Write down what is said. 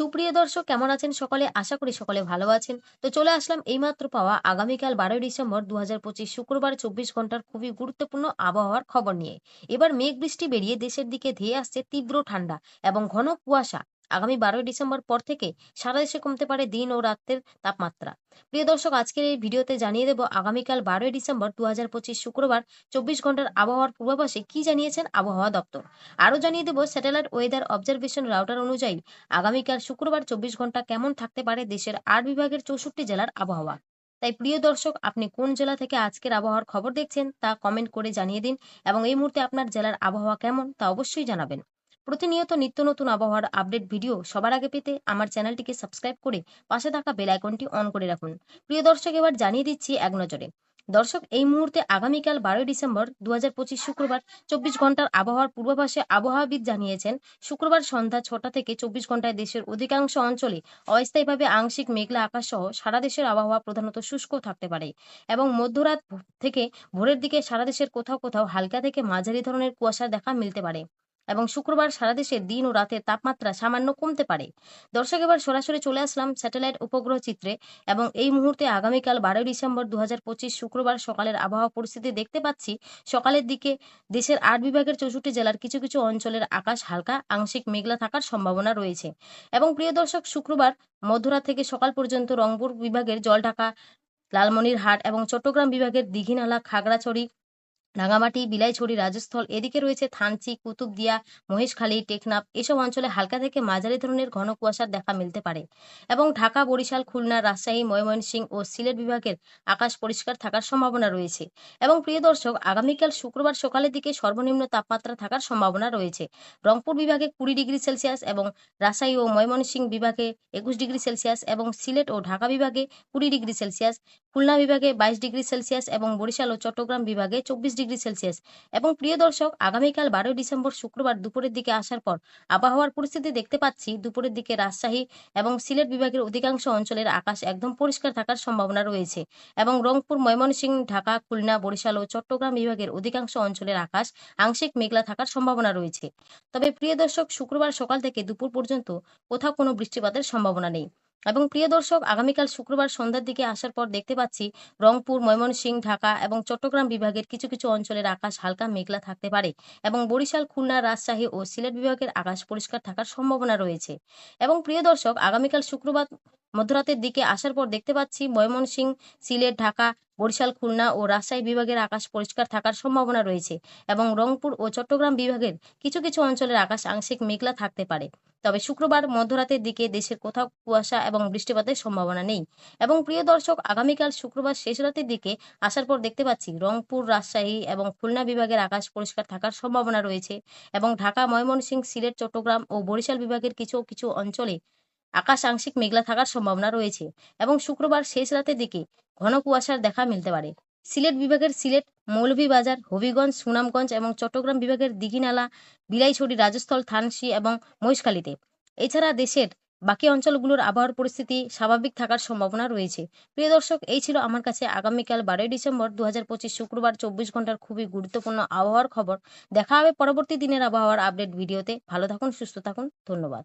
সুপ্রিয় দর্শক, কেমন আছেন সকলে? আশা করি সকলে ভালো আছেন। তো চলে আসলাম এইমাত্র পাওয়া আগামীকাল বারোই ডিসেম্বর দু হাজার পঁচিশ শুক্রবার চব্বিশ ঘণ্টার খুবই গুরুত্বপূর্ণ আবহাওয়ার খবর নিয়ে। এবার মেঘ বৃষ্টি বেরিয়ে দেশের দিকে ধেয়ে আসছে তীব্র ঠান্ডা এবং ঘন কুয়াশা। আগামী বারোই ডিসেম্বর পর থেকে সারা দেশে কমতে পারে দিন ও রাতের তাপমাত্রা। প্রিয় দর্শক, আজকের এই ভিডিওতে জানিয়ে দেব আগামীকাল বারোই ডিসেম্বর দু হাজার পঁচিশ শুক্রবার চব্বিশ ঘণ্টার আবহাওয়ার পূর্বাভাসে কি জানিয়েছেন আবহাওয়া দপ্তর। আরও জানিয়ে দেব স্যাটেলাইট ওয়েদার অবজারভেশন রাউটার অনুযায়ী আগামীকাল শুক্রবার চব্বিশ ঘণ্টা কেমন থাকতে পারে দেশের আট বিভাগের চৌষট্টি জেলার আবহাওয়া। তাই প্রিয় দর্শক, আপনি কোন জেলা থেকে আজকের আবহাওয়ার খবর দেখছেন তা কমেন্ট করে জানিয়ে দিন এবং এই মুহূর্তে আপনার জেলার আবহাওয়া কেমন তা অবশ্যই জানাবেন। প্রতিনিয়ত নিত্য নতুন আবহাওয়ার আপডেট ভিডিও সবার আগে পেতে আমার চ্যানেলটিকে সাবস্ক্রাইব করে পাশে থাকা বেল আইকনটি অন করে রাখুন। প্রিয় দর্শক, এবার জানিয়ে দিচ্ছি এক নজরে। দর্শক, এই মুহূর্তে আগামীকাল বারোই ডিসেম্বর দুহাজার পঁচিশ শুক্রবার চব্বিশ ঘণ্টার আবহাওয়ার পূর্বাভাসে আবহাওয়াবিদ জানিয়েছেন, শুক্রবার সন্ধ্যা ছটা থেকে চব্বিশ ঘন্টায় দেশের অধিকাংশ অঞ্চলে অস্থায়ীভাবে আংশিক মেঘলা আকাশ সহ সারা দেশের আবহাওয়া প্রধানত শুষ্ক থাকতে পারে এবং মধ্যরাত থেকে ভোরের দিকে সারা দেশের কোথাও কোথাও হালকা থেকে মাঝারি ধরনের কুয়াশা দেখা মিলতে পারে। এবং শুক্রবার সারা দেশে দিন ও রাতের তাপমাত্রা সামান্য কমতে পারে। দর্শক, এবার সরাসরি চলে আসলাম স্যাটেলাইট উপগ্রহ চিত্রে এবং এই মুহূর্তে আগামীকাল বারোই ডিসেম্বর দুহাজার পঁচিশ শুক্রবার সকালের আবহাওয়া পরিস্থিতি দেখতে পাচ্ছি। সকালের দিকে দেশের আট বিভাগের চৌষট্টি জেলার কিছু কিছু অঞ্চলের আকাশ হালকা, আংশিক মেঘলা থাকার সম্ভাবনা রয়েছে। এবং প্রিয় দর্শক, শুক্রবার মধ্যরাত থেকে সকাল পর্যন্ত রংপুর বিভাগের জলঢাকা, লালমনিরহাট এবং চট্টগ্রাম বিভাগের দীঘিনালা, খাগড়াছড়ি রাঙামাটি বিলাইছড়ি, রাজস্থল, এদিকে রয়েছে থানচি, কুতুবদিয়া, মহেশখালী, টেকনাফ, এসব অঞ্চলে হালকা থেকে মাঝারি ধরনের ঘন কুয়াশার দেখা মিলতে পারে। এবং ঢাকা, বরিশাল, খুলনা, রাজশাহী, ময়মনসিংহ ও সিলেট বিভাগের আকাশ পরিষ্কার থাকার সম্ভাবনা রয়েছে। এবং প্রিয় দর্শক, আগামীকাল শুক্রবার সকালের দিকে সর্বনিম্ন তাপমাত্রা থাকার সম্ভাবনা রয়েছে। রংপুর বিভাগে কুড়ি ডিগ্রি সেলসিয়াস এবং রাজশাহী ও ময়মনসিংহ বিভাগে একুশ ডিগ্রি সেলসিয়াস এবং সিলেট ও ঢাকা বিভাগে কুড়ি ডিগ্রি সেলসিয়াস, খুলনা বিভাগে বাইশ ডিগ্রি সেলসিয়াস এবং বরিশাল ও চট্টগ্রাম বিভাগে চব্বিশ ডিগ্রি সেলসিয়াস। এবং প্রিয় দর্শক, আগামীকাল বারোই ডিসেম্বর শুক্রবার দুপুরের দিকে আসার পর আবহাওয়ার পরিস্থিতি দেখতে পাচ্ছি। দুপুরের দিকে রাজশাহী এবং সিলেট বিভাগের অধিকাংশ অঞ্চলের আকাশ একদম পরিষ্কার থাকার সম্ভাবনা রয়েছে। এবং রংপুর, ময়মনসিংহ, ঢাকা, খুলনা, বরিশাল ও চট্টগ্রাম বিভাগের অধিকাংশ অঞ্চলের আকাশ আংশিক মেঘলা থাকার সম্ভাবনা রয়েছে। তবে প্রিয় দর্শক, শুক্রবার সকাল থেকে দুপুর পর্যন্ত কোথাও কোনো বৃষ্টিপাতের সম্ভাবনা নেই। এবং প্রিয় দর্শক, আগামীকাল শুক্রবার সন্ধ্যার দিকে আসার পর দেখতে পাচ্ছি রংপুর ময়মনসিং ঢাকা এবং চট্টগ্রাম বিভাগের কিছু কিছু অঞ্চলের আকাশ হালকা মেঘলা থাকতে পারে এবং বরিশাল, খুলনা, রাজশাহী ও সিলেট বিভাগের আকাশ পরিষ্কার থাকার সম্ভাবনা রয়েছে। এবং প্রিয় দর্শক, আগামীকাল শুক্রবার মধ্যরাতের দিকে আসার পর দেখতে পাচ্ছি ময়মনসিংহ সিলেট, ঢাকা, বরিশাল, খুলনা ও রাজশাহী বিভাগের আকাশ পরিষ্কার থাকার সম্ভাবনা রয়েছে এবং রংপুর ও চট্টগ্রাম বিভাগের কিছু কিছু অঞ্চলের আকাশ আংশিক মেঘলা থাকতে পারে। তবে শুক্রবার মধ্যরাতের দিকে দেশের কোথাও কুয়াশা এবং বৃষ্টিপাতের সম্ভাবনা নেই এবং প্রিয় দর্শক, আগামীকাল শুক্রবার শেষ রাতের দিকে আসার পর দেখতে পাচ্ছি রংপুর, রাজশাহী এবং খুলনা বিভাগের আকাশ পরিষ্কার থাকার সম্ভাবনা রয়েছে এবং ঢাকা ময়মনসিংহ সিলেট, চট্টগ্রাম ও বরিশাল বিভাগের কিছু কিছু অঞ্চলে আকাশ আংশিক মেঘলা থাকার সম্ভাবনা রয়েছে এবং শুক্রবার শেষ রাতের দিকে ঘন কুয়াশার দেখা মিলতে পারে। সিলেট বিভাগের সিলেট মৌলভীবাজার হবিগঞ্জ, সুনামগঞ্জ এবং চট্টগ্রাম বিভাগের দিঘিনালা, বিলাইছড়ি, রাজস্থল, থানসি এবং মহেশখালীতে। এছাড়া দেশের বাকি অঞ্চলগুলোর আবহাওয়ার পরিস্থিতি স্বাভাবিক থাকার সম্ভাবনা রয়েছে। প্রিয় দর্শক, এই ছিল আমার কাছে আগামীকাল বারোই ডিসেম্বর দু হাজার পঁচিশ শুক্রবার চব্বিশ ঘণ্টার খুবই গুরুত্বপূর্ণ আবহাওয়ার খবর। দেখা হবে পরবর্তী দিনের আবহাওয়ার আপডেট ভিডিওতে। ভালো থাকুন, সুস্থ থাকুন। ধন্যবাদ।